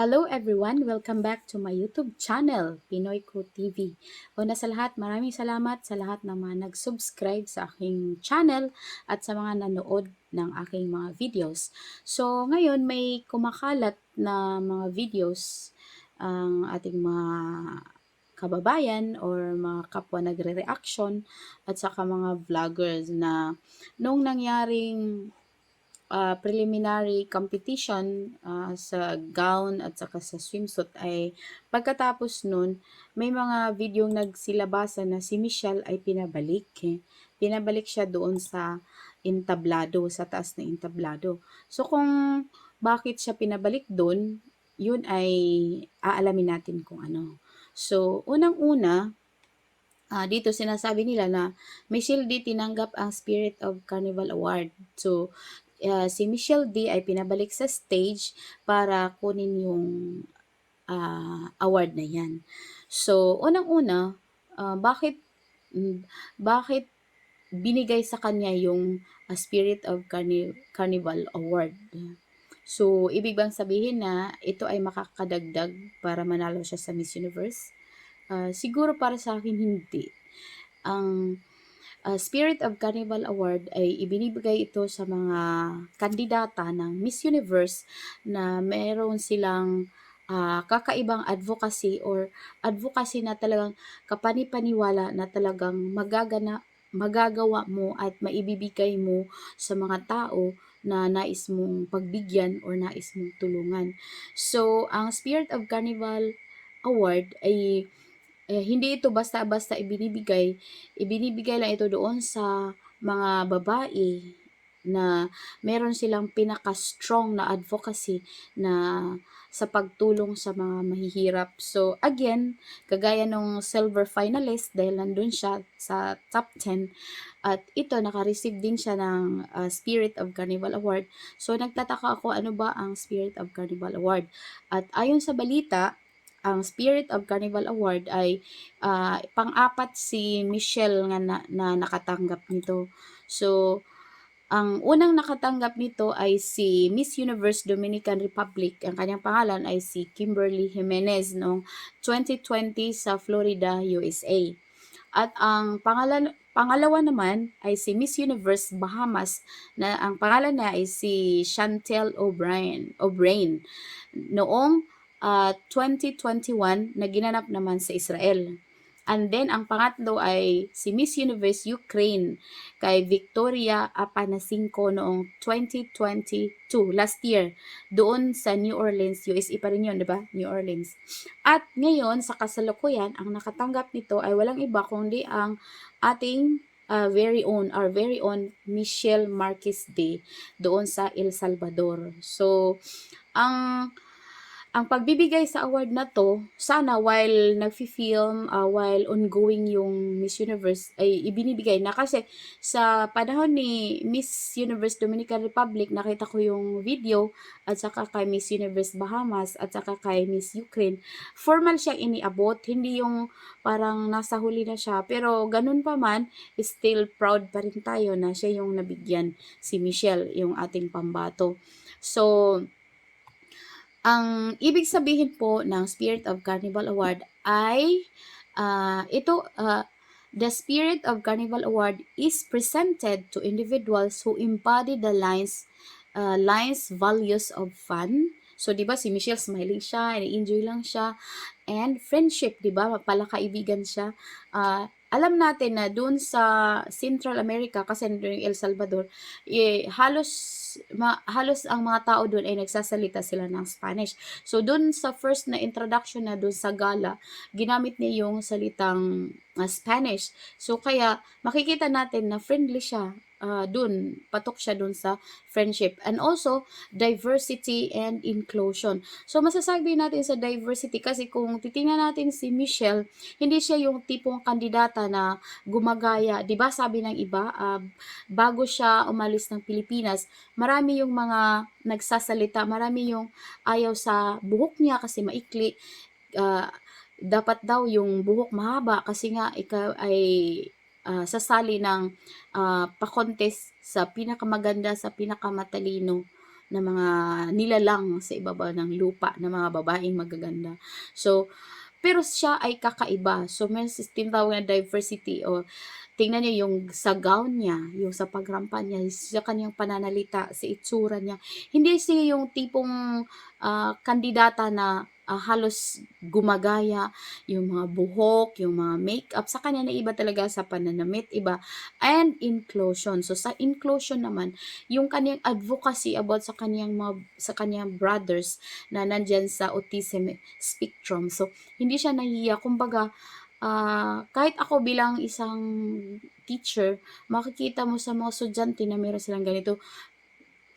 Hello everyone! Welcome back to my YouTube channel, Pinoy Ko TV. Una sa lahat, maraming salamat sa lahat ng mga nag-subscribe sa aking channel at sa mga nanood ng aking mga videos. So, ngayon may kumakalat na mga videos ang ating mga kababayan or mga kapwa nagre-reaction at saka mga vloggers na nung nangyaring uh, preliminary competition uh, sa gown at saka sa swimsuit ay pagkatapos nun, may mga video nagsilabasan na si Michelle ay pinabalik. Pinabalik siya doon sa entablado, sa taas na entablado. So kung bakit siya pinabalik doon, yun ay aalamin natin kung ano. So, unang-una, uh, dito sinasabi nila na Michelle D tinanggap ang Spirit of Carnival Award. So, uh, si Michelle D ay pinabalik sa stage para kunin yung uh, award na yan. So, unang-una, uh, bakit mm, bakit binigay sa kanya yung uh, Spirit of Carni- Carnival Award? So, ibig bang sabihin na ito ay makakadagdag para manalo siya sa Miss Universe? Uh, siguro para sa akin hindi. Ang uh, Spirit of Carnival Award ay ibinibigay ito sa mga kandidata ng Miss Universe na meron silang uh, kakaibang advocacy or advocacy na talagang kapanipaniwala na talagang magagana magagawa mo at maibibigay mo sa mga tao na nais mong pagbigyan or nais mong tulungan. So, ang Spirit of Carnival Award ay eh, hindi ito basta-basta ibinibigay. Ibinibigay lang ito doon sa mga babae na meron silang pinaka-strong na advocacy na sa pagtulong sa mga mahihirap. So, again, kagaya nung silver finalist dahil nandun siya sa top 10 at ito, naka-receive din siya ng uh, Spirit of Carnival Award. So, nagtataka ako ano ba ang Spirit of Carnival Award. At ayon sa balita, ang Spirit of Carnival Award ay uh, pang-apat si Michelle nga na, na nakatanggap nito. So, ang unang nakatanggap nito ay si Miss Universe Dominican Republic. Ang kanyang pangalan ay si Kimberly Jimenez noong 2020 sa Florida, USA. At ang pangalan pangalawa naman ay si Miss Universe Bahamas na ang pangalan niya ay si Chantel O'Brien, O'Brien noong uh, 2021 na ginanap naman sa Israel. And then, ang pangatlo ay si Miss Universe Ukraine kay Victoria Apanasinko noong 2022, last year, doon sa New Orleans, USA pa rin yun, di ba? New Orleans. At ngayon, sa kasalukuyan, ang nakatanggap nito ay walang iba kundi ang ating uh, very own, our very own Michelle Marquez Day doon sa El Salvador. So, ang ang pagbibigay sa award na to, sana while nagfi-film, uh, while ongoing yung Miss Universe, ay ibinibigay na. Kasi sa panahon ni Miss Universe Dominican Republic, nakita ko yung video at saka kay Miss Universe Bahamas at saka kay Miss Ukraine. Formal siyang iniabot, hindi yung parang nasa huli na siya. Pero ganun pa man, still proud pa rin tayo na siya yung nabigyan si Michelle, yung ating pambato. So, ang ibig sabihin po ng Spirit of Carnival Award ay uh, ito uh, The Spirit of Carnival Award is presented to individuals who embody the lines uh, lines values of fun. So, di ba, si Michelle smiling siya, enjoy lang siya. And friendship, di ba, palakaibigan siya. Uh, alam natin na doon sa Central America, kasi doon El Salvador, eh, halos, ma, halos ang mga tao doon ay nagsasalita sila ng Spanish. So, doon sa first na introduction na doon sa gala, ginamit niya yung salitang uh, Spanish. So, kaya makikita natin na friendly siya uh, dun, patok siya dun sa friendship. And also, diversity and inclusion. So, masasabi natin sa diversity kasi kung titingnan natin si Michelle, hindi siya yung tipong kandidata na gumagaya. ba diba, sabi ng iba, uh, bago siya umalis ng Pilipinas, marami yung mga nagsasalita, marami yung ayaw sa buhok niya kasi maikli. Uh, dapat daw yung buhok mahaba kasi nga ikaw ay uh, sasali ng uh, pa-contest sa pinakamaganda, sa pinakamatalino na mga nilalang sa ibaba ng lupa na mga babaeng magaganda. So, pero siya ay kakaiba. So, may system tawag na diversity o tingnan niyo yung sa gown niya, yung sa pagrampa niya, sa kanyang pananalita, sa itsura niya. Hindi siya yung tipong ah, kandidata na ah, halos gumagaya, yung mga buhok, yung mga makeup. Sa kanya na iba talaga sa pananamit, iba. And inclusion. So, sa inclusion naman, yung kanyang advocacy about sa kanyang mga, sa kanyang brothers na nandyan sa autism spectrum. So, hindi siya nahiya. Kumbaga, ah, kahit ako bilang isang teacher, makikita mo sa mga estudyante na meron silang ganito,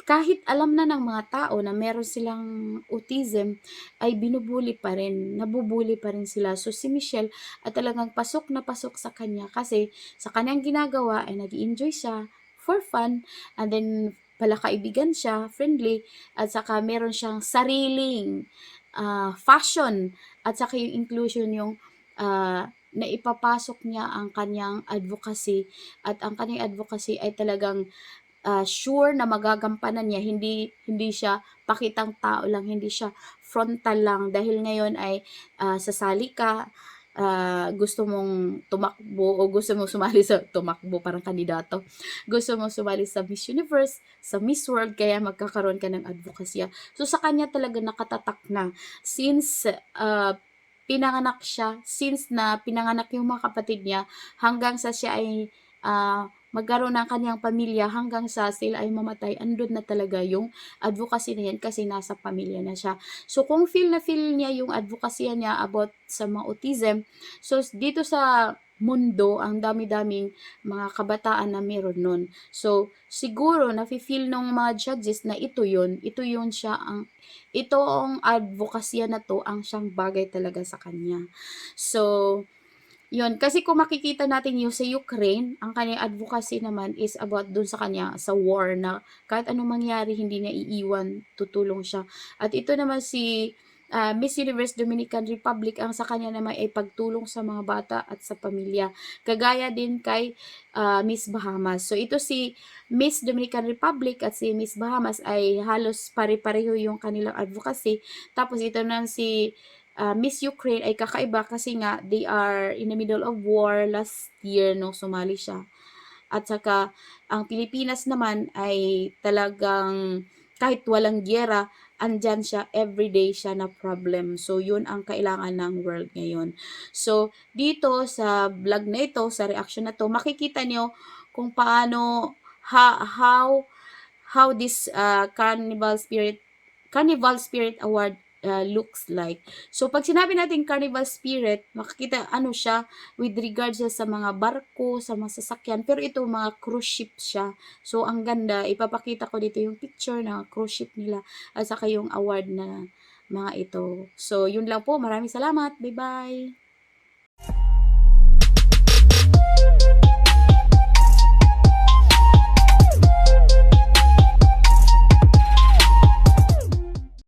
kahit alam na ng mga tao na meron silang autism, ay binubuli pa rin, nabubuli pa rin sila. So, si Michelle at talagang pasok na pasok sa kanya kasi sa kanyang ginagawa ay nag enjoy siya for fun and then palakaibigan siya, friendly, at saka meron siyang sariling ah, fashion at saka yung inclusion yung ah, na ipapasok niya ang kanyang advocacy at ang kanyang advocacy ay talagang ah, sure na magagampanan niya hindi hindi siya pakitang tao lang hindi siya frontal lang. Dahil ngayon ay ah, sasali ka ah, gusto mong tumakbo o gusto mong sumali sa tumakbo parang kandidato. Gusto mong sumali sa Miss Universe sa Miss World kaya magkakaroon ka ng advokasya so sa kanya talaga nakatatak na. Since ah, pinanganak siya since na pinanganak yung mga kapatid niya hanggang sa siya ay ah, magkaroon ng kanyang pamilya hanggang sa sila ay mamatay, andun na talaga yung advocacy na yan kasi nasa pamilya na siya. So, kung feel na feel niya yung advocacy niya about sa mga autism, so dito sa mundo, ang dami-daming mga kabataan na meron nun. So, siguro, nafe-feel ng mga judges na ito yun, ito yun siya ang, ito ang advokasya na to, ang siyang bagay talaga sa kanya. So, yun, kasi kung makikita natin yung sa Ukraine, ang kanyang advocacy naman is about dun sa kanya, sa war na kahit anong mangyari, hindi niya iiwan, tutulong siya. At ito naman si ah, Miss Universe Dominican Republic, ang sa kanya naman ay pagtulong sa mga bata at sa pamilya. Kagaya din kay ah, Miss Bahamas. So ito si Miss Dominican Republic at si Miss Bahamas ay halos pare-pareho yung kanilang advocacy. Tapos ito naman si ah, Miss Ukraine ay kakaiba kasi nga they are in the middle of war last year nung sumali siya. At saka ang Pilipinas naman ay talagang kahit walang giyera, andyan siya, everyday siya na problem. So, yun ang kailangan ng world ngayon. So, dito sa vlog na ito, sa reaction na to, makikita nyo kung paano, ha, how, how this uh, Carnival Spirit, Carnival Spirit Award uh, looks like. So, pag sinabi natin Carnival Spirit, makikita ano siya with regards siya sa mga barko, sa mga sasakyan. Pero ito, mga cruise ship siya. So, ang ganda. Ipapakita ko dito yung picture ng cruise ship nila at saka yung award na mga ito. So, yun lang po. Maraming salamat. Bye-bye.